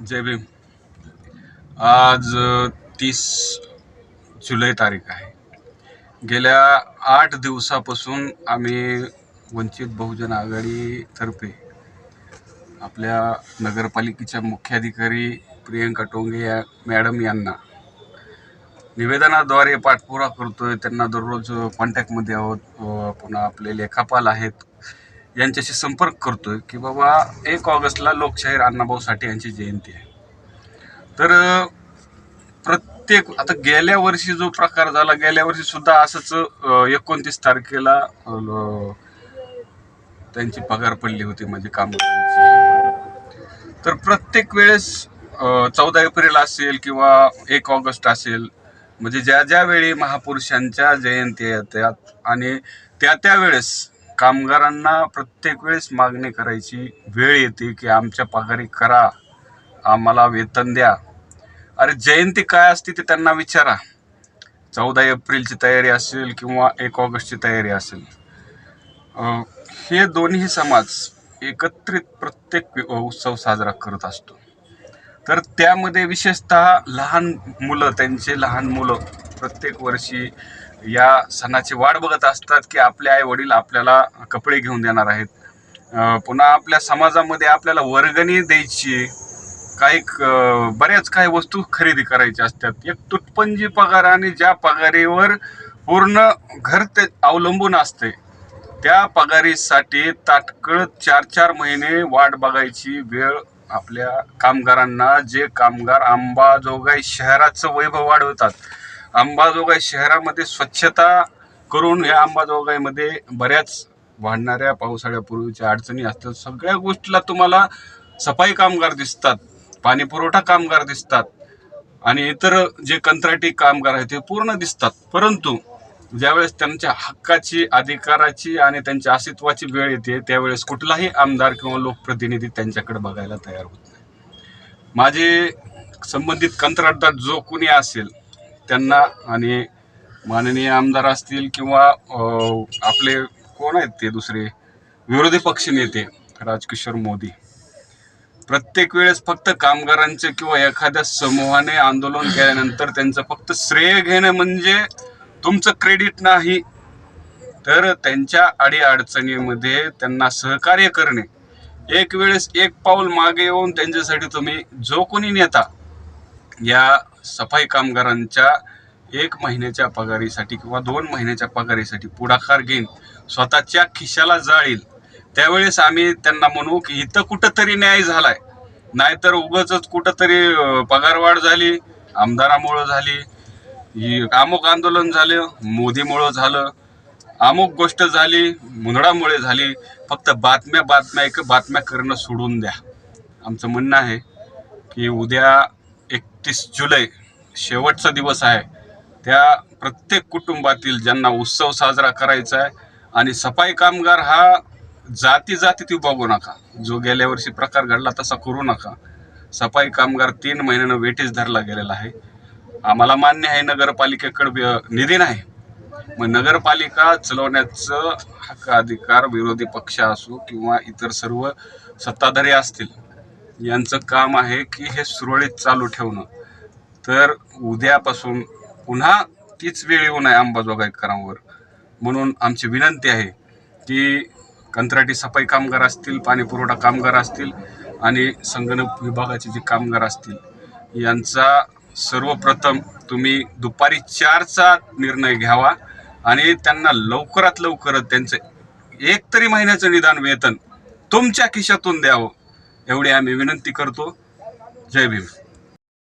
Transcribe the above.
जय भीम. आज तीस जुलै तारीख आहे. गेल्या आठ दिवसापासून आम्ही वंचित बहुजन आघाडीतर्फे आपल्या नगरपालिकेच्या मुख्याधिकारी प्रियंका टोंगे या मॅडम यांना निवेदनाद्वारे पाठपुरा करतोय. त्यांना दररोज कॉन्टॅक्टमध्ये आहोत. पुन्हा आपले लेखापाल आहेत. यांच्याशी संपर्क करतोय की बाबा एक ऑगस्टला लोकशाहीर अण्णाभाऊ साठे यांची जयंती आहे. तर प्रत्येक आता गेल्या वर्षी जो प्रकार झाला गेल्या वर्षी सुद्धा असंच एकोणतीस तारखेला त्यांची पगार पडली होती म्हणजे काम तर प्रत्येक वेळेस चौदा एप्रिल असेल किंवा एक ऑगस्ट असेल म्हणजे ज्या ज्या वेळी महापुरुषांच्या जयंती येतात आणि त्या त्या वेळेस कामगारांना प्रत्येक वेळेस मागणी करायची. वेळ येते की आमच्या पगारी करा आम्हाला वेतन द्या. अरे जयंती काय असते ते त्यांना विचारा. चौदा एप्रिलची तयारी असेल किंवा एक ऑगस्टची तयारी असेल. हे दोन्ही समाज एकत्रित प्रत्येक उत्सव साजरा करत असतो. तर त्यामध्ये विशेषतः लहान मुलं त्यांचे लहान मुलं प्रत्येक वर्षी या सणाची वाट बघत असतात की आपले आई वडील आपल्याला कपडे घेऊन देणार आहेत. पुन्हा आपल्या समाजामध्ये आपल्याला वर्गणी द्यायची. काही बऱ्याच काही वस्तू खरेदी करायच्या असतात. एक तुटपंजी पगार आणि ज्या पगारीवर पूर्ण घर ते अवलंबून असते त्या पगारीसाठी ताटकळ चार चार महिने वाट बघायची वेळ आपल्या कामगारांना. जे कामगार अंबाजोगाई शहराचं वैभव वाढवतात अंबाजोगाई शहरामध्ये स्वच्छता करून या अंबाजोगाईमध्ये बऱ्याच वाढणाऱ्या पावसाळ्यापूर्वीच्या अडचणी असतात. सगळ्या गोष्टीला तुम्हाला सफाई कामगार दिसतात पाणीपुरवठा कामगार दिसतात आणि इतर जे कंत्राटी कामगार आहेत ते पूर्ण दिसतात. परंतु ज्यावेळेस त्यांच्या हक्काची अधिकाराची आणि त्यांच्या अस्तित्वाची वेळ येते त्यावेळेस कुठलाही आमदार किंवा लोकप्रतिनिधी त्यांच्याकडे बघायला तयार होत नाही. माझे संबंधित कंत्राटदार जो कुणी असेल त्यांना आणि माननीय आमदार असतील किंवा आपले कोण आहेत ते दुसरे? विरोधी पक्ष नेते राजकिशोर मोदी. प्रत्येक वेळेस फक्त कामगारांचे किंवा एखाद्या समूहाने आंदोलन केल्यानंतर त्यांचं फक्त श्रेय घेणं म्हणजे तुमचं क्रेडिट नाही. तर त्यांच्या अडीअडचणीमध्ये त्यांना सहकार्य करणे. एक वेळेस एक पाऊल मागे येऊन त्यांच्यासाठी तुम्ही जो कोणी नेता या सफाई कामगारांच्या एक महिन्याच्या पगारीसाठी किंवा दोन महिन्याच्या पगारीसाठी पुढाकार घेईन स्वतःच्या खिशाला जाळील. त्यावेळेस आम्ही त्यांना म्हणू की इथं कुठंतरी न्याय झालाय. नाहीतर उगच कुठंतरी पगारवाढ झाली आमदारामुळं झाली अमुक आंदोलन झालं मोदीमुळं झालं अमुक गोष्ट झाली मुंदडामुळे झाली. फक्त बातम्या बातम्या एक बातम्या करणं सोडून द्या. आमचं म्हणणं आहे की उद्या एकतीस जुलै शेवटचा दिवस आहे. त्या प्रत्येक कुटुंबातील ज्यांना उत्सव साजरा करायचा आहे आणि सफाई कामगार हा जाती जातीत ती बघू नका. जो गेल्या वर्षी प्रकार घडला तसा करू नका. सफाई कामगार तीन महिन्यानं वेटीस धरला गेलेला आहे. आम्हाला मान्य आहे नगरपालिकेकडे निधी नाही. मग नगरपालिका चलवण्याचं हक्क अधिकार विरोधी पक्ष असो किंवा इतर सर्व सत्ताधारी असतील यांचं काम आहे की हे सुरळीत चालू ठेवणं. तर उद्यापासून पुन्हा तीच वेळ येऊ नये अंबाजोगाईकरांवर म्हणून आमची विनंती आहे की कंत्राटी सफाई कामगार असतील पाणी पुरवठा कामगार असतील आणि संगणक विभागाचे जे कामगार असतील यांचा सर्वप्रथम तुम्ही दुपारी चारचा निर्णय घ्यावा आणि त्यांना लवकरात लवकर त्यांचं एक तरी महिन्याचं निदान वेतन तुमच्या खिशातून द्यावं एवढी आम्ही विनंती करतो. जय भीम.